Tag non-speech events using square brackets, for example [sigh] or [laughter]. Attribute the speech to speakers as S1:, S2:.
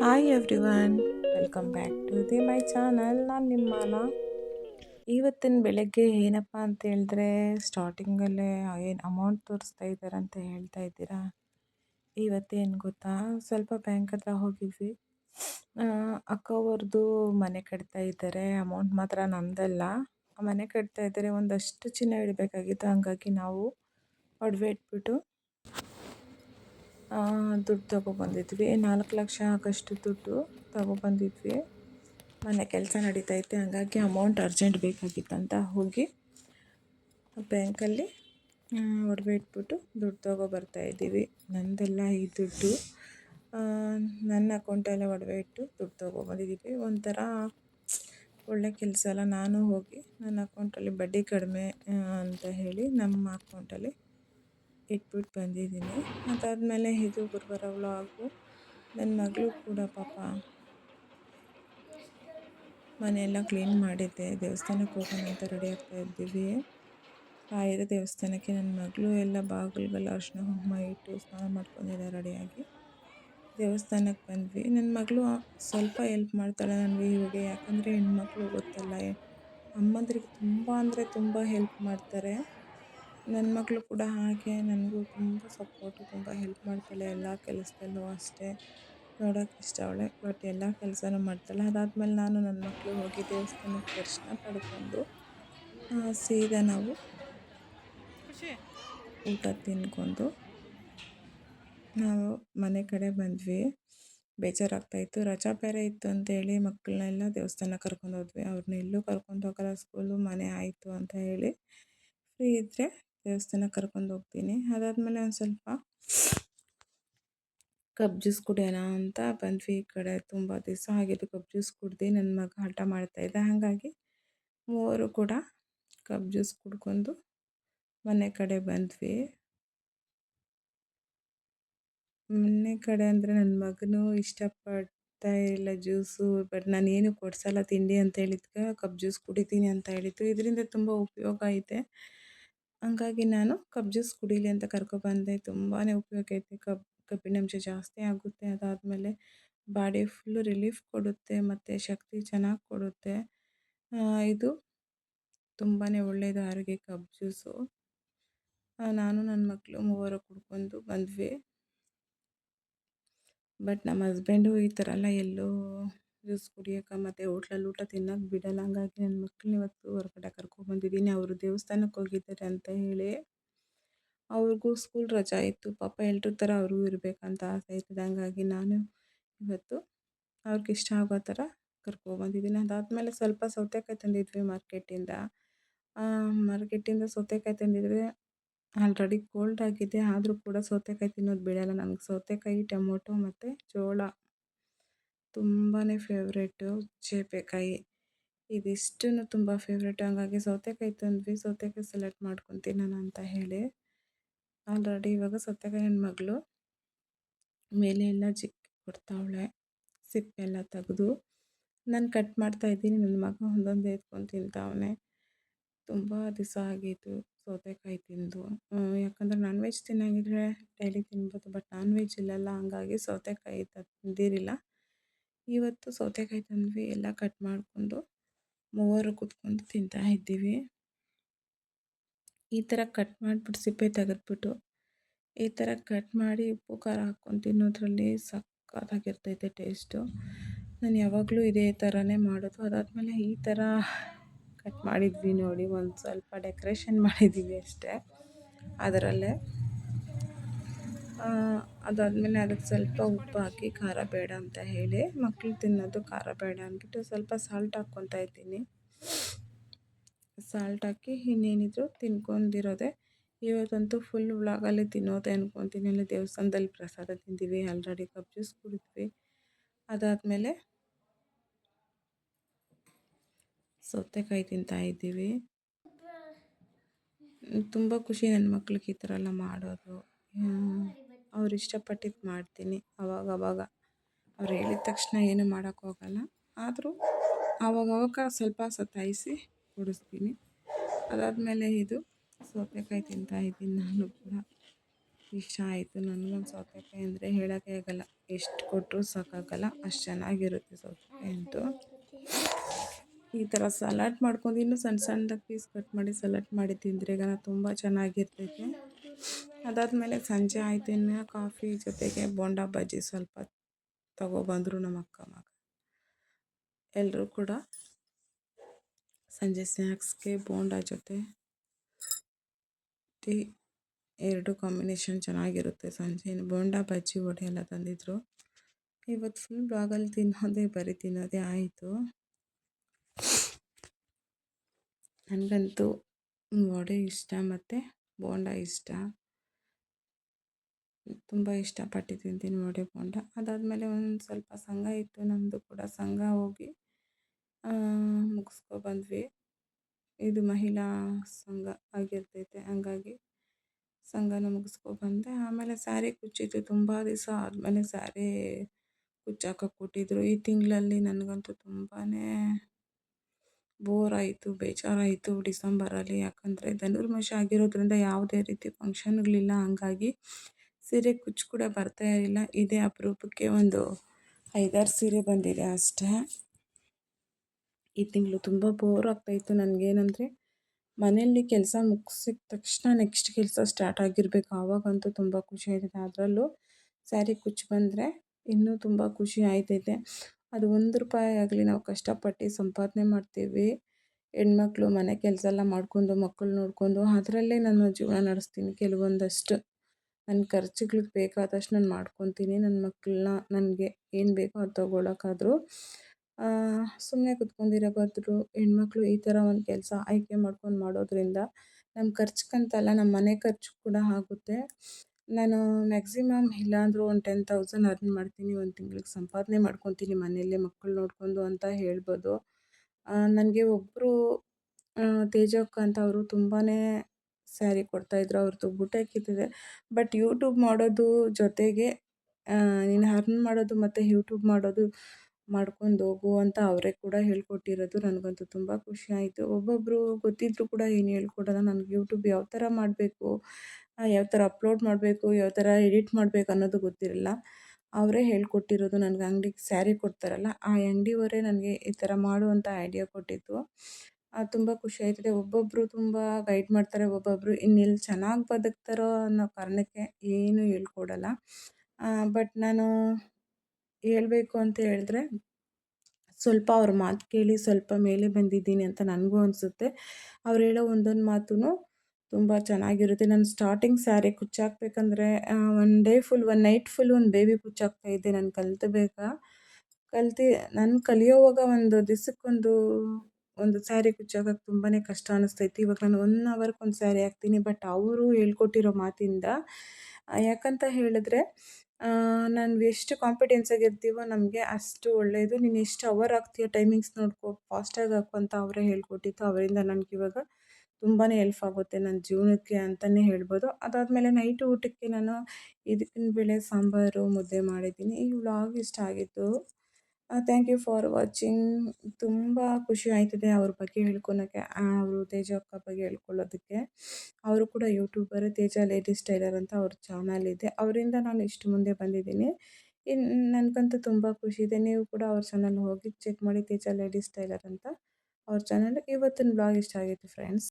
S1: Hi everyone welcome back to the my channel ನಾನು ನಿಮ್ಮ ಇವತ್ತಿನ ಬೆಳಗ್ಗೆ ಏನಪ್ಪ ಅಂತ ಹೇಳಿದ್ರೆ ಸ್ಟಾರ್ಟಿಂಗಲ್ಲೇ ಏನು ಅಮೌಂಟ್ ತೋರಿಸ್ತಾ ಇದ್ದಾರಂತ ಹೇಳ್ತಾ ಇದ್ದೀರಾ? ಇವತ್ತೇನು ಗೊತ್ತಾ? ಸ್ವಲ್ಪ ಬ್ಯಾಂಕ್ ಹತ್ರ ಹೋಗಿದ್ವಿ. ಅಕ್ಕವ್ರದ್ದು ಮನೆ ಕಟ್ತಾ ಇದ್ದಾರೆ ಅಮೌಂಟ್ ಮಾತ್ರ ನಮ್ಮದಲ್ಲ ಮನೆ ಕಟ್ತಾ ಇದ್ದಾರೆ ಒಂದಷ್ಟು ಚಿನ್ನ ಇಡಬೇಕಾಗಿತ್ತು ಹಾಗಾಗಿ ನಾವು ಒಡವೆ ಇಟ್ಬಿಟ್ಟು ದುಡ್ಡು ತಗೊಬಂದಿದ್ವಿ ನಾಲ್ಕು ಲಕ್ಷ ಆಗಷ್ಟು ದುಡ್ಡು ತಗೊಬಂದಿದ್ವಿ ಮನೆ ಕೆಲಸ ನಡೀತೈತೆ, ಹಾಗಾಗಿ ಅಮೌಂಟ್ ಅರ್ಜೆಂಟ್ ಬೇಕಾಗಿತ್ತಂತ ಹೋಗಿ ಬ್ಯಾಂಕಲ್ಲಿ ಒಡವೆ ಇಟ್ಬಿಟ್ಟು ದುಡ್ಡು ತಗೊಬರ್ತಾ ಇದ್ದೀವಿ. ನಂದೆಲ್ಲ ಈ ದುಡ್ಡು ನನ್ನ ಅಕೌಂಟಲ್ಲೇ ಒಡವೆ ಇಟ್ಟು ದುಡ್ಡು ತಗೊಬಂದಿದ್ದೀವಿ ಒಂಥರ ಒಳ್ಳೆ ಕೆಲಸ ಅಲ್ಲ. ನಾನು ಹೋಗಿ ನನ್ನ ಅಕೌಂಟಲ್ಲಿ ಬಡ್ಡಿ ಕಡಿಮೆ ಅಂತ ಹೇಳಿ ನಮ್ಮ ಅಕೌಂಟಲ್ಲಿ ಇಟ್ಬಿಟ್ಟು ಬಂದಿದ್ದೀನಿ. ಆದಮೇಲೆ ಇದು ಗುರುವಾರ ವ್ಲಾಗು. ನನ್ನ ಮಗಳು ಕೂಡ ಪಾಪ ಮನೆಯೆಲ್ಲ ಕ್ಲೀನ್ ಮಾಡಿದ್ದೆ. ದೇವಸ್ಥಾನಕ್ಕೆ ಹೋಗೋಣ ಅಂತ ರೆಡಿ ಆಗ್ತಾ ಇದ್ದೀವಿ. ಕಾಯಿರ ದೇವಸ್ಥಾನಕ್ಕೆ ನನ್ನ ಮಗಳು ಎಲ್ಲ ಬಾಗಿಲುಗೆಲ್ಲ ಅರ್ಶಿನ ಹುಮ್ಮ ಇಟ್ಟು ಸ್ನಾನ ಮಾಡ್ಕೊಂಡಿದ್ದೆ ರೆಡಿಯಾಗಿ ದೇವಸ್ಥಾನಕ್ಕೆ ಬಂದ್ವಿ. ನನ್ನ ಮಗಳು ಸ್ವಲ್ಪ ಹೆಲ್ಪ್ ಮಾಡ್ತಾಳೆ ನನಗೆ ಇವಾಗ ಯಾಕಂದರೆ ಹೆಣ್ಮಕ್ಳು ಗೊತ್ತಲ್ಲ, ಅಮ್ಮಂದ್ರಿಗೆ ತುಂಬ ಅಂದರೆ ತುಂಬ ಹೆಲ್ಪ್ ಮಾಡ್ತಾರೆ. ನನ್ನ ಮಗಳು ಕೂಡ ಹಾಗೆ ನನಗೂ ತುಂಬ ಸಪೋರ್ಟು ತುಂಬ ಹೆಲ್ಪ್ ಮಾಡ್ತಾಳೆ ಎಲ್ಲ ಕೆಲಸದಲ್ಲೂ ಅಷ್ಟೇ. ನೋಡೋಕೆ ಇಷ್ಟ ಅವಳೆ ಬಟ್ ಎಲ್ಲ ಕೆಲಸನೂ ಮಾಡ್ತಾಳೆ. ಅದಾದ್ಮೇಲೆ ನಾನು ನನ್ನ ಮಕ್ಕಳು ಹೋಗಿ ದೇವಸ್ಥಾನಕ್ಕೆ ದರ್ಶನ ಪಡ್ಕೊಂಡು ಸೀದಾ ನಾವು ಊಟ ತಿನ್ಕೊಂಡು ನಾವು ಮನೆ ಕಡೆ ಬಂದ್ವಿ. ಬೇಜಾರಾಗ್ತಾಯಿತ್ತು ರಜಾ ಬೇರೆ ಇತ್ತು ಅಂತೇಳಿ ಮಕ್ಕಳನ್ನೆಲ್ಲ ದೇವಸ್ಥಾನಕ್ಕೆ ಕರ್ಕೊಂಡು ಹೋದ್ವಿ. ಅವ್ರನ್ನ ಎಲ್ಲೂ ಕರ್ಕೊಂಡು ಹೋಗಲ್ಲ ಸ್ಕೂಲು ಮನೆ ಆಯಿತು ಅಂತ ಹೇಳಿ. ಫ್ರೀ ಇದ್ದರೆ ದೇವಸ್ಥಾನಕ್ಕೆ ಕರ್ಕೊಂಡು ಹೋಗ್ತೀನಿ. ಅದಾದಮೇಲೆ ಒಂದು ಸ್ವಲ್ಪ ಕಬ್ ಜ್ಯೂಸ್ ಕುಡಿಯೋಣ ಅಂತ ಬಂದ್ವಿ ಈ ಕಡೆ ತುಂಬ ದಿವಸ ಆಗಿದ್ದು ಕಬ್ ಜ್ಯೂಸ್ ಕುಡ್ದು ನನ್ನ ಮಗ ಹಠ ಮಾಡ್ತಾಯಿದ್ದೆ ಹಾಗಾಗಿ ಮೂವರು ಕೂಡ ಕಬ್ ಜ್ಯೂಸ್ ಕುಡ್ಕೊಂಡು ಮನೆ ಕಡೆ ಬಂದ್ವಿ. ಮನೆ ಕಡೆ ಅಂದರೆ ನನ್ನ ಮಗನೂ ಇಷ್ಟಪಡ್ತಾ ಇಲ್ಲ ಜ್ಯೂಸು, ಬಟ್ ನಾನು ಏನು ಕೊಡ್ಸಲ್ಲ ತಿಂಡಿ ಅಂತ ಹೇಳಿದ್ಕೆ ಕಬ್ ಜ್ಯೂಸ್ ಕುಡಿತೀನಿ ಅಂತ ಹೇಳಿದ್ದು. ಇದರಿಂದ ತುಂಬ ಉಪಯೋಗ ಐತೆ. ಹಂಗಾಗಿ ನಾನು ಕಬ್ ಜ್ಯೂಸ್ ಕುಡೀಲಿ ಅಂತ ಕರ್ಕೊಬಂದೆ. ತುಂಬಾ ಉಪಯೋಗ ಐತೆ. ಕಬ್ ಕಬ್ಬಿಣಾಂಶ ಜಾಸ್ತಿ ಆಗುತ್ತೆ. ಅದಾದಮೇಲೆ ಬಾಡಿ ಫುಲ್ಲು ರಿಲೀಫ್ ಕೊಡುತ್ತೆ. ಮತ್ತು ಶಕ್ತಿ ಚೆನ್ನಾಗಿ ಕೊಡುತ್ತೆ. ಇದು ತುಂಬಾ ಒಳ್ಳೆಯದು ಆರೋಗ್ಯ ಕಬ್ ಜ್ಯೂಸು. ನಾನು ನನ್ನ ಮಕ್ಕಳು ಮೂವರು ಕುಡ್ಕೊಂಡು ಬಂದ್ವಿ. ಬಟ್ ನಮ್ಮ ಹಸ್ಬೆಂಡು ಈ ಥರ ಎಲ್ಲ ಎಲ್ಲೂ ಜ್ಯೂಸ್ ಕುಡಿಯೋಕೆ ಮತ್ತು ಹೋಟ್ಲಲ್ಲಿ ಊಟ ತಿನ್ನೋಕೆ ಬಿಡಲ್ಲ. ಹಂಗಾಗಿ ನನ್ನ ಮಕ್ಕಳನ್ನ ಇವತ್ತು ಹೊರಗಡೆ ಕರ್ಕೊಂಡ್ಬಂದಿದ್ದೀನಿ ಅವರು ದೇವಸ್ಥಾನಕ್ಕೆ ಹೋಗಿದ್ದಾರೆ ಅಂತ ಹೇಳಿ ಅವ್ರಿಗೂ ಸ್ಕೂಲ್ ರಜೆ ಇತ್ತು. ಪಾಪ ಎಲ್ರ ಥರ ಅವ್ರಿಗೂ ಇರಬೇಕಂತ ಆಸೆ ಇತ್ತು ಹಂಗಾಗಿ ನಾನು ಇವತ್ತು ಅವ್ರಿಗೆ ಇಷ್ಟ ಆಗೋ ಥರ ಕರ್ಕೊಬಂದಿದ್ದೀನಿ ಅದಾದಮೇಲೆ ಸ್ವಲ್ಪ ಸೌತೆಕಾಯಿ ತಂದಿದ್ವಿ ಮಾರ್ಕೆಟಿಂದ. ಮಾರ್ಕೆಟಿಂದ ಸೌತೆಕಾಯಿ ತಂದಿದ್ವಿ ಆಲ್ರೆಡಿ ಕೋಲ್ಡ್ ಆಗಿದೆ. ಆದರೂ ಕೂಡ ಸೌತೆಕಾಯಿ ತಿನ್ನೋದು ಬಿಡಲ್ಲ. ನನಗೆ ಸೌತೆಕಾಯಿ, ಟೊಮೊಟೊ ಮತ್ತು ಜೋಳ ತುಂಬಾ ಫೇವ್ರೇಟು ಸೀಬೆಕಾಯಿ ಇದಿಷ್ಟು ತುಂಬ ಫೇವ್ರೇಟು. ಹಂಗಾಗಿ ಸೌತೆಕಾಯಿ ತಂದ್ವಿ. ಸೌತೆಕಾಯಿ ಸೆಲೆಕ್ಟ್ ಮಾಡ್ಕೊಂಡು ನಾನು ಅಂತ ಹೇಳಿ. ಆಲ್ರೆಡಿ ಇವಾಗ ಸೌತೆಕಾಯಿ ನನ್ನ ಮಗಳು ಮೇಲೆ ಎಲ್ಲ ಚಿಕ್ಕಿ ಕೊಡ್ತಾವಳೆ. ಸಿಪ್ಪೆಲ್ಲ ತೆಗೆದು. ನಾನು ಕಟ್ ಮಾಡ್ತಾ ಇದ್ದೀನಿ. ನನ್ನ ಮಗ ಒಂದೊಂದು ಎತ್ಕೊಂಡು ತಿಂತಾವನೆ. ತುಂಬ ದಿವಸ ಆಗಿತ್ತು ಸೌತೆಕಾಯಿ ತಿಂದು. ಯಾಕಂದರೆ ನಾನ್ ವೆಜ್ ತಿನ್ನಂಗಿದ್ರೆ ಡೈಲಿ ತಿನ್ಬೋದು ಬಟ್ ನಾನ್ ವೆಜ್ ಇಲ್ಲಲ್ಲ, ಹಂಗಾಗಿ ಸೌತೆಕಾಯಿ ತಂದಿರಿಲ್ಲ. ಇವತ್ತು ಸೌತೆಕಾಯಿ ತಂದ್ವಿ, ಎಲ್ಲ ಕಟ್ ಮಾಡಿಕೊಂಡು ಮೂವರು ಕೂತ್ಕೊಂಡು ತಿಂತಾ ಇದ್ದೀವಿ. ಈ ಥರ ಕಟ್ ಮಾಡಿಬಿಟ್ಟು ಸಿಪ್ಪೆ ತೆಗೆದ್ಬಿಟ್ಟು, ಈ ಥರ ಕಟ್ ಮಾಡಿ ಉಪ್ಪು, ಖಾರ ಹಾಕ್ಕೊಂಡು ತಿನ್ನೋದ್ರಲ್ಲಿ ಸಕ್ಕತ್ತಾಗಿರ್ತೈತೆ ಟೇಸ್ಟು ನಾನು ಯಾವಾಗಲೂ ಇದೇ ಥರನೇ ಮಾಡೋದು. ಅದಾದಮೇಲೆ ಈ ಥರ ಕಟ್ ಮಾಡಿದ್ವಿ ನೋಡಿ, ಒಂದು ಸ್ವಲ್ಪ ಡೆಕೋರೇಷನ್ [laughs] ಮಾಡಿದ್ದೀವಿ ಅಷ್ಟೇ. ಅದರಲ್ಲೇ ಅದಾದಮೇಲೆ ಅದಕ್ಕೆ ಸ್ವಲ್ಪ ಉಪ್ಪು ಹಾಕಿ ಖಾರ ಬೇಡ ಅಂತ ಹೇಳಿ ಮಕ್ಕಳು ತಿನ್ನೋದು ಖಾರ ಬೇಡ ಅಂದ್ಬಿಟ್ಟು ಸ್ವಲ್ಪ ಸಾಲ್ಟ್ ಹಾಕ್ಕೊತಾ ಇದ್ದೀನಿ. ಸಾಲ್ಟ್ ಹಾಕಿ ಇನ್ನೇನಿದ್ರು ತಿನ್ಕೊಂಡಿರೋದೆ. ಇವತ್ತಂತೂ ಫುಲ್ ವ್ಲಾಗಲ್ಲಿ ತಿನ್ನೋದೆ ಅನ್ಕೊತೀನಿ. ಅಲ್ಲಿ ದೇವಸ್ಥಾನದಲ್ಲಿ ಪ್ರಸಾದ ತಿಂದೀವಿ, ಆಲ್ರೆಡಿ ಕಪ್ ಜ್ಯೂಸ್ ಕುಡಿದ್ವಿ. ಅದಾದಮೇಲೆ ಸೌತೆಕಾಯಿ ತಿಂತಾ ಇದ್ದೀವಿ. ತುಂಬ ಖುಷಿ ನನ್ನ ಮಕ್ಳಿಗೆ ಈ ಥರ ಎಲ್ಲ ಮಾಡೋದು. ಅವ್ರು ಇಷ್ಟಪಟ್ಟಿದ್ದು ಮಾಡ್ತೀನಿ ಅವಾಗವಾಗ ಅವ್ರು ಹೇಳಿದ ತಕ್ಷಣ ಏನು ಮಾಡೋಕ್ಕೋಗಲ್ಲ ಆದರೂ ಆವಾಗವಾಗ ಸ್ವಲ್ಪ ಸತಾಯಿಸಿ ಕೊಡಿಸ್ತೀನಿ. ಅದಾದಮೇಲೆ ಇದು ಸೌತೆಕಾಯಿ ತಿಂತಾ ಇದ್ದೀನಿ ನಾನು ಕೂಡ. ಇಷ್ಟ ಆಯಿತು ನನಗೊಂದು ಸೌತೆಕಾಯಿ ಅಂದರೆ ಹೇಳೋಕ್ಕೆ ಆಗಲ್ಲ. ಎಷ್ಟು ಕೊಟ್ಟರು ಸಾಕಾಗಲ್ಲ. ಅಷ್ಟು ಚೆನ್ನಾಗಿರುತ್ತೆ ಸೌತೆಕಾಯಿ ಅಂತೂ. ಈ ಥರ ಸಲಾಡ್ ಮಾಡ್ಕೊಂಡು ಇನ್ನೂ ಸಣ್ಣ ಸಣ್ಣದಾಗಿ ಪೀಸ್ ಕಟ್ ಮಾಡಿ ಸಲಾಡ್ ಮಾಡಿ ತಿಂದರೆ ಈಗ ತುಂಬ ಚೆನ್ನಾಗಿರ್ತೈತೆ. ಅದಾದಮೇಲೆ ಸಂಜೆ ಆಯಿತು, ಇನ್ನು ಕಾಫಿ ಜೊತೆಗೆ ಬೋಂಡಾ ಬಜ್ಜಿ ಸ್ವಲ್ಪ ತಗೊಬಂದರು ನಮ್ಮ ಅಕ್ಕ ಮಗ. ಎಲ್ಲರೂ ಕೂಡ ಸಂಜೆ ಸ್ನ್ಯಾಕ್ಸ್ಗೆ ಬೋಂಡಾ ಜೊತೆ ಟೀ ಎರಡು ಕಾಂಬಿನೇಷನ್ ಚೆನ್ನಾಗಿರುತ್ತೆ. ಸಂಜೆ ಬೋಂಡಾ ಬಜ್ಜಿ ವಡೆ ಎಲ್ಲ ತಂದಿದ್ರು. ಇವತ್ತು ಫುಲ್ ಬ್ಲಾಗಲ್ಲಿ ತಿನ್ನೋದೇ, ಬರೀ ತಿನ್ನೋದೇ ಆಯಿತು. ನನಗಂತೂ ವಡೆ ಇಷ್ಟ ಮತ್ತು ಬೋಂಡ ಇಷ್ಟ. ತುಂಬ ಇಷ್ಟಪಟ್ಟು ತಿಂತೀನಿ ವಡೆ ಬೋಂಡ ಅದಾದಮೇಲೆ ಒಂದು ಸ್ವಲ್ಪ ಸಂಘ ಇತ್ತು ನಮ್ಮದು ಕೂಡ ಸಂಘ ಹೋಗಿ ಮುಗಿಸ್ಕೊ ಬಂದ್ವಿ. ಇದು ಮಹಿಳಾ ಸಂಘ ಆಗಿರ್ತೈತೆ, ಹಂಗಾಗಿ ಸಂಘನ ಮುಗಿಸ್ಕೊ ಬಂದೆ. ಆಮೇಲೆ ಸ್ಯಾರಿ ಕುಚ್ಚಿತ್ತು ತುಂಬ ದಿವಸ ಆದಮೇಲೆ ಸ್ಯಾರಿ ಕುಚ್ಚಾಕ ಕೊಟ್ಟಿದ್ರು. ಈ ತಿಂಗಳಲ್ಲಿ ನನಗಂತೂ ತುಂಬಾ ಬೋರ್ ಆಯಿತು, ಬೇಜಾರಾಯಿತು ಡಿಸೆಂಬರಲ್ಲಿ. ಯಾಕಂದರೆ ಧನುರ್ಮಾಸ ಆಗಿರೋದ್ರಿಂದ ಯಾವುದೇ ರೀತಿ ಫಂಕ್ಷನ್ಗಳಿಲ್ಲ ಹಂಗಾಗಿ ಸೀರೆ ಕುಚ್ಚು ಕೂಡ ಬರ್ತಾ ಇರಲಿಲ್ಲ ಇದೇ ಅಪರೂಪಕ್ಕೆ ಒಂದು ಐದಾರು ಸೀರೆ ಬಂದಿದೆ ಅಷ್ಟೇ. ಈ ತಿಂಗಳು ತುಂಬ ಬೋರ್ ಆಗ್ತಾಯಿತ್ತು ನನಗೇನಂದರೆ, ಮನೆಯಲ್ಲಿ ಕೆಲಸ ಮುಗಿಸಿದ ತಕ್ಷಣ ನೆಕ್ಸ್ಟ್ ಕೆಲಸ ಸ್ಟಾರ್ಟ್ ಆಗಿರಬೇಕು. ಆವಾಗಂತೂ ತುಂಬ ಖುಷಿ ಆಯ್ತದೆ. ಅದರಲ್ಲೂ ಸ್ಯಾರಿ ಕುಚ್ಚು ಬಂದರೆ ಇನ್ನೂ ತುಂಬ ಖುಷಿ ಆಯ್ತೈತೆ. ಅದು ಒಂದು ರೂಪಾಯಿ ಆಗಲಿ ನಾವು ಕಷ್ಟಪಟ್ಟು ಸಂಪಾದನೆ ಮಾಡ್ತೀವಿ. ಹೆಣ್ಮಕ್ಳು ಮನೆ ಕೆಲಸ ಎಲ್ಲ ಮಾಡ್ಕೊಂಡು ಮಕ್ಕಳು ನೋಡಿಕೊಂಡು ಅದರಲ್ಲೇ ನಾನು ಜೀವನ ನಡೆಸ್ತೀನಿ ಕೆಲವೊಂದಷ್ಟು. ನನ್ನ ಖರ್ಚುಗಳಿಗೆ ಬೇಕಾದಷ್ಟು ನಾನು ಮಾಡ್ಕೊತೀನಿ ನನ್ನ ಮಕ್ಕಳನ್ನ ನನಗೆ ಏನು ಬೇಕೋ ಅದು ತೊಗೊಳಕ್ಕಾದರೂ. ಸುಮ್ಮನೆ ಕುತ್ಕೊಂಡಿರೋ ಬದಲು ಹೆಣ್ಮಕ್ಳು ಈ ಥರ ಒಂದು ಕೆಲಸ ಆಯ್ಕೆ ಮಾಡ್ಕೊಂಡು ಮಾಡೋದ್ರಿಂದ ನಮ್ಮ ಖರ್ಚಿಗಂತಲ್ಲ ನಮ್ಮ ಮನೆ ಖರ್ಚು ಕೂಡ ಆಗುತ್ತೆ. ನಾನು ಮ್ಯಾಕ್ಸಿಮಮ್ ಇಲ್ಲಾಂದರೂ ಒಂದು ಟೆನ್ ತೌಸಂಡ್ ಅರ್ನ್ ಮಾಡ್ತೀನಿ, ಒಂದು ತಿಂಗ್ಳಿಗೆ ಸಂಪಾದನೆ ಮಾಡ್ಕೊತೀನಿ ಮನೆಯಲ್ಲೇ ಮಕ್ಕಳು ನೋಡಿಕೊಂಡು ಅಂತ ಹೇಳ್ಬೋದು. ನನಗೆ ಒಬ್ಬರು ತೇಜಕ್ಕ ಅಂತ ಅವರು ತುಂಬಾ ಸ್ಯಾರಿ ಕೊಡ್ತಾಯಿದ್ರು ಅವ್ರದ್ದು ಬುಟಕ್ ಹಾಕಿದ್ದಿದೆ. ಬಟ್ ಯೂಟ್ಯೂಬ್ ಮಾಡೋದು ಜೊತೆಗೆ ನೀನು ಅರ್ನ್ ಮಾಡೋದು ಮತ್ತು ಯೂಟ್ಯೂಬ್ ಮಾಡೋದು ಮಾಡ್ಕೊಂಡು ಹೋಗು ಅಂತ ಅವರೇ ಕೂಡ ಹೇಳ್ಕೊಟ್ಟಿರೋದು ನನಗಂತೂ ತುಂಬ ಖುಷಿ ಆಯಿತು. ಒಬ್ಬೊಬ್ಬರು ಗೊತ್ತಿದ್ರು ಕೂಡ ಏನು ಹೇಳ್ಕೊಡೋಲ್ಲ, ನನಗೆ ಯೂಟ್ಯೂಬ್ ಯಾವ ಥರ ಮಾಡಬೇಕು ಯಾವ ಥರ ಅಪ್ಲೋಡ್ ಮಾಡಬೇಕು, ಯಾವ ಥರ ಎಡಿಟ್ ಮಾಡಬೇಕು ಅನ್ನೋದು ಗೊತ್ತಿರಲ್ಲ. ಅವರೇ ಹೇಳ್ಕೊಟ್ಟಿರೋದು ನನಗೆ ಅಂಗಡಿಗೆ ಸ್ಯಾರಿ ಕೊಡ್ತಾರಲ್ಲ, ಆ ಅಂಗಡಿಯವರೇ ನನಗೆ ಈ ಥರ ಮಾಡು ಅಂತ ಐಡಿಯಾ ಕೊಟ್ಟಿದ್ದು. ತುಂಬ ಖುಷಿ ಆಯ್ತದೆ. ಒಬ್ಬೊಬ್ಬರು ತುಂಬ ಗೈಡ್ ಮಾಡ್ತಾರೆ ಒಬ್ಬೊಬ್ಬರು ಇನ್ನೆಲ್ಲಿ ಚೆನ್ನಾಗಿ ಬದುಕ್ತಾರೋ ಅನ್ನೋ ಕಾರಣಕ್ಕೆ ಏನೂ ಹೇಳ್ಕೊಡಲ್ಲ. ಬಟ್ ನಾನು ಹೇಳಬೇಕು ಅಂತ ಹೇಳಿದ್ರೆ, ಸ್ವಲ್ಪ ಅವ್ರ ಮಾತು ಕೇಳಿ ಸ್ವಲ್ಪ ಮೇಲೆ ಬಂದಿದ್ದೀನಿ ಅಂತ ನನಗೂ ಅನಿಸುತ್ತೆ. ಅವ್ರು ಹೇಳೋ ಒಂದೊಂದು ಮಾತೂ ತುಂಬ ಚೆನ್ನಾಗಿರುತ್ತೆ. ನಾನು starting sari ಕುಚ್ಚಾಕ್ಬೇಕಂದ್ರೆ one day full one night full ಒಂದು ಬೇಬಿ ಇದ್ದೆ ನಾನು ಕಲ್ತಬೇಕಾ? ಕಲ್ತು, ನಾನು ಕಲಿಯೋವಾಗ ಒಂದು ದಿವ್ಸಕ್ಕೊಂದು ಒಂದು ಸ್ಯಾರಿ ಕುಚ್ಚಾಕಕ್ಕೆ ತುಂಬಾ ಕಷ್ಟ ಅನಿಸ್ತೈತಿ. ಇವಾಗ ನಾನು ಒನ್ ಅವರ್ಗೆ ಒಂದು ಸ್ಯಾರಿ ಹಾಕ್ತೀನಿ ಬಟ್ ಅವರು ಹೇಳ್ಕೊಟ್ಟಿರೋ ಮಾತಿಂದ ಯಾಕಂತ ಹೇಳಿದ್ರೆ ನಾನು ಎಷ್ಟು ಕಾಂಪಿಟೆನ್ಸ್ ಆಗಿರ್ತೀವೋ ನಮಗೆ ಅಷ್ಟು ಒಳ್ಳೆಯದು ನೀನು ಎಷ್ಟು ಅವರ್ ಹಾಕ್ತೀಯ ಟೈಮಿಂಗ್ಸ್ ನೋಡ್ಕೊ ಫಾಸ್ಟಾಗಿ ಹಾಕು ಅಂತ ಅವರೇ ಹೇಳ್ಕೊಟ್ಟಿತ್ತು ಅವರಿಂದ ನನಗೆ ಇವಾಗ ತುಂಬಾ ಎಲ್ಪ್ ಆಗುತ್ತೆ ನನ್ನ ಜೀವನಕ್ಕೆ ಅಂತಲೇ ಹೇಳ್ಬೋದು. ಅದಾದಮೇಲೆ ನೈಟ್ ಊಟಕ್ಕೆ ನಾನು ಇದಕ್ಕಿನ ಬೇಳೆ ಸಾಂಬಾರು ಮುದ್ದೆ ಮಾಡಿದ್ದೀನಿ. ಈ ವ್ಲಾಗ್ ಇಷ್ಟ ಆಗಿತ್ತು ಥ್ಯಾಂಕ್ ಯು ಫಾರ್ ವಾಚಿಂಗ್ ತುಂಬ ಖುಷಿ ಆಯ್ತದೆ ಅವ್ರ ಬಗ್ಗೆ ಹೇಳ್ಕೊಳಕ್ಕೆ ಅವರು ತೇಜ ಅಕ್ಕ ಬಗ್ಗೆ ಹೇಳ್ಕೊಳ್ಳೋದಕ್ಕೆ ಅವರು ಕೂಡ ಯೂಟ್ಯೂಬರ್ ತೇಜ ಲೇಡೀಸ್ ಟೈಲರ್ ಅಂತ ಅವ್ರ ಚಾನಲ್ ಇದೆ. ಅವರಿಂದ ನಾನು ಇಷ್ಟು ಮುಂದೆ ಬಂದಿದ್ದೀನಿ. ಇನ್ನು ನನಗಂತೂ ತುಂಬ ಖುಷಿ ಇದೆ. ನೀವು ಕೂಡ ಅವ್ರ ಚಾನಲ್ ಹೋಗಿ ಚೆಕ್ ಮಾಡಿ ತೇಜ ಲೇಡೀಸ್ ಟೈಲರ್ ಅಂತ ಅವ್ರ ಚಾನಲ್ ಇವತ್ತಿನ ಬ್ಲಾಗ್ ಇಷ್ಟ ಆಗಿತ್ತು ಫ್ರೆಂಡ್ಸ್